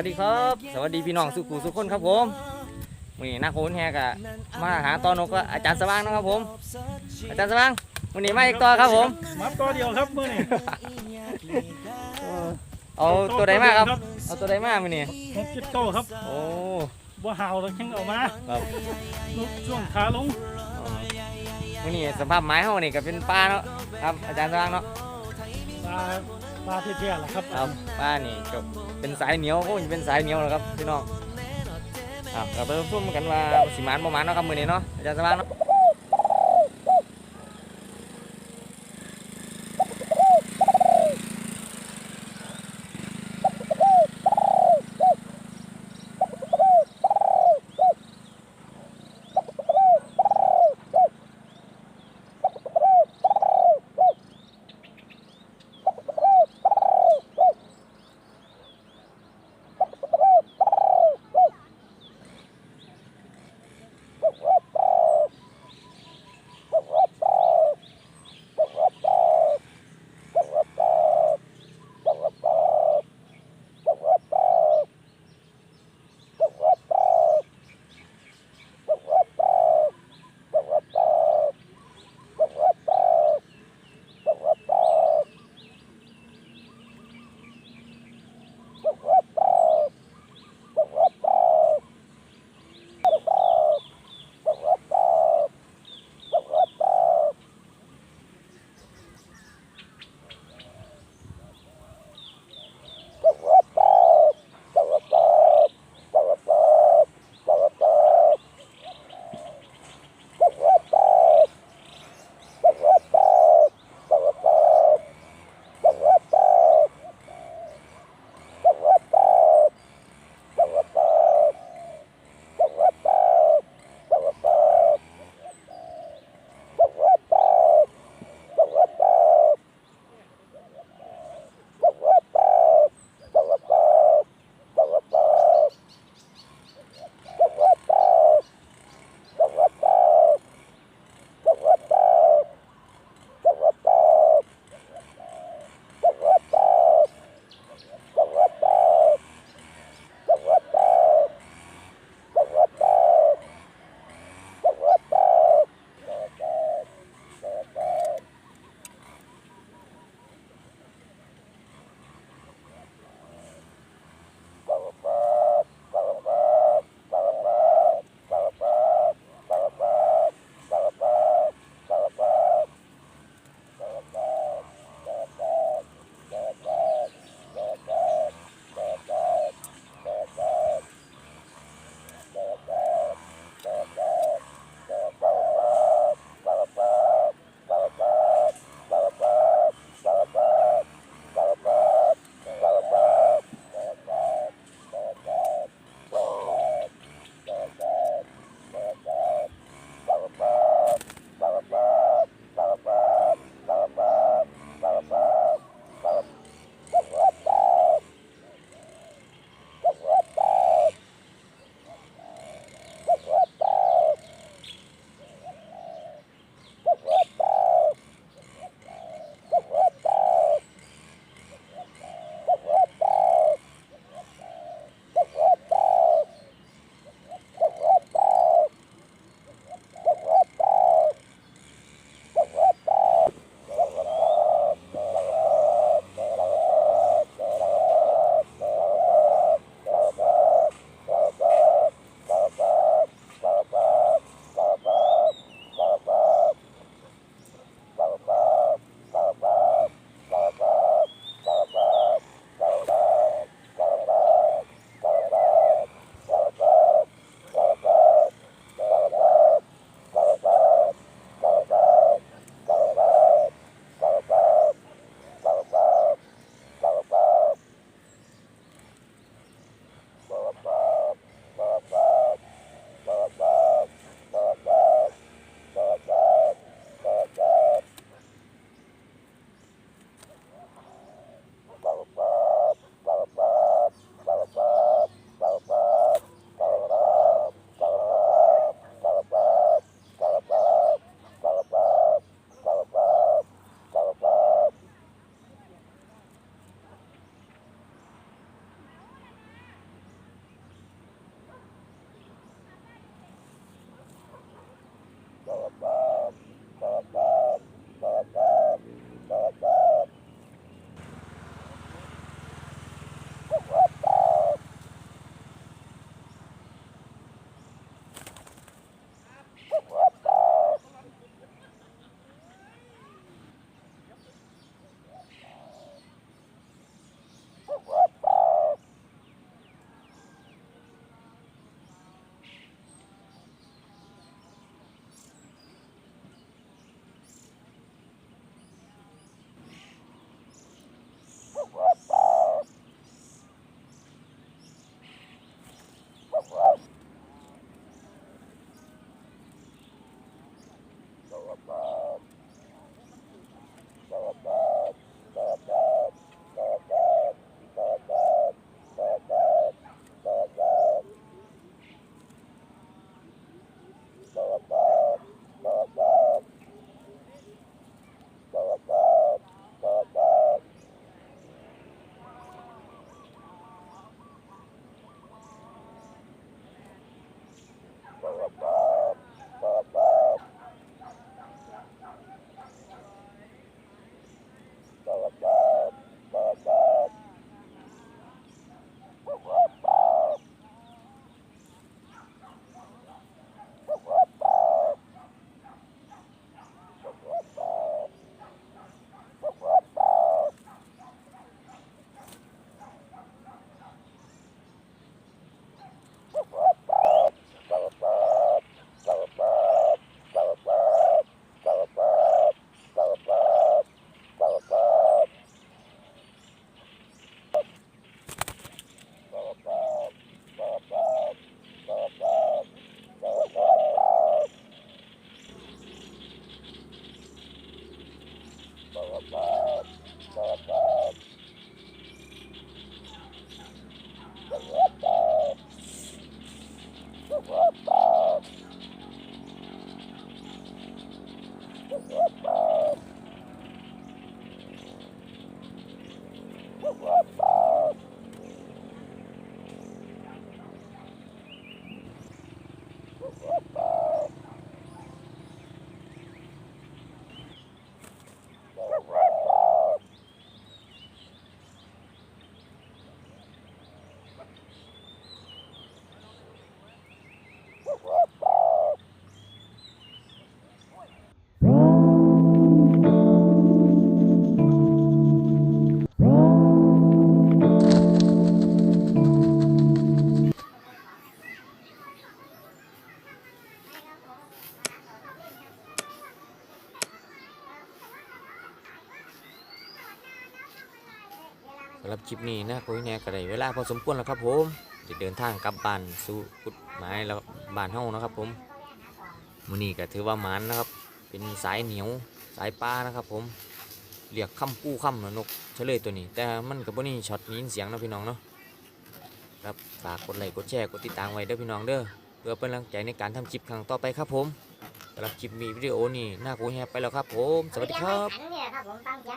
วัสดีครับ สวัสดีพี่น้องสุขุสุขคนครับผมมือนี้นักโขนแฮกะมาหาตอนกก็อาจารย์สว่างนะครับผม อาจารย์สว่างวันนี้มาอีกต่อครับผมมาตัวเดียวครับมื่อนี้เอาตัวใดมาครับ เอาตัวใดมามือนี้หกจิตโตครับ โอ้บ่ห่าวแล้วยังเอามาครับลุกช่วงขาลงมือนี้สภาพไม้เฮานี่ก็เป็นป้าเนาะครับอาจารย์สว่างเนาะ ปลาเทียๆแหละครับครับป้านี่ก็เป็นสายเหนียวโอ้ยเป็นสายเหนียวแล้วครับพี่น้องครับเราไปร่วมกันว่าสีมานประมาณเนาะครับมือนี้เนาะอาจารย์สว่างเนาะ สำห รับคลิปนี้นะคุยแหน่ก็ได้เวลาพอสมควรแล้วครับผมจะเดินทางกลับบ้านสู่กุดหมายแล้วบ้านเฮานะครับ ผมมือนี้ก็ถือว่าหมานนะครับ เป็นสายเหนียวสายปลานะครับ ผมเรียกค่ำกู้ค่ำนะนกเฉลยตัวนี้ แต่มันกับพวกนี้ช็อตนี้เสียงนะพี่น้องเนาะครับฝากกดไลค์กดแชร์กดติดตามไว้เด้อพี่น้องเด้อเพื่อเป็นกำลังใจในการทำคลิปครั้งต่อไปครับผมสำหรับคลิปมีวิดีโอนี้น่าคุยแฮไปแล้วครับผม สวัสดีครับ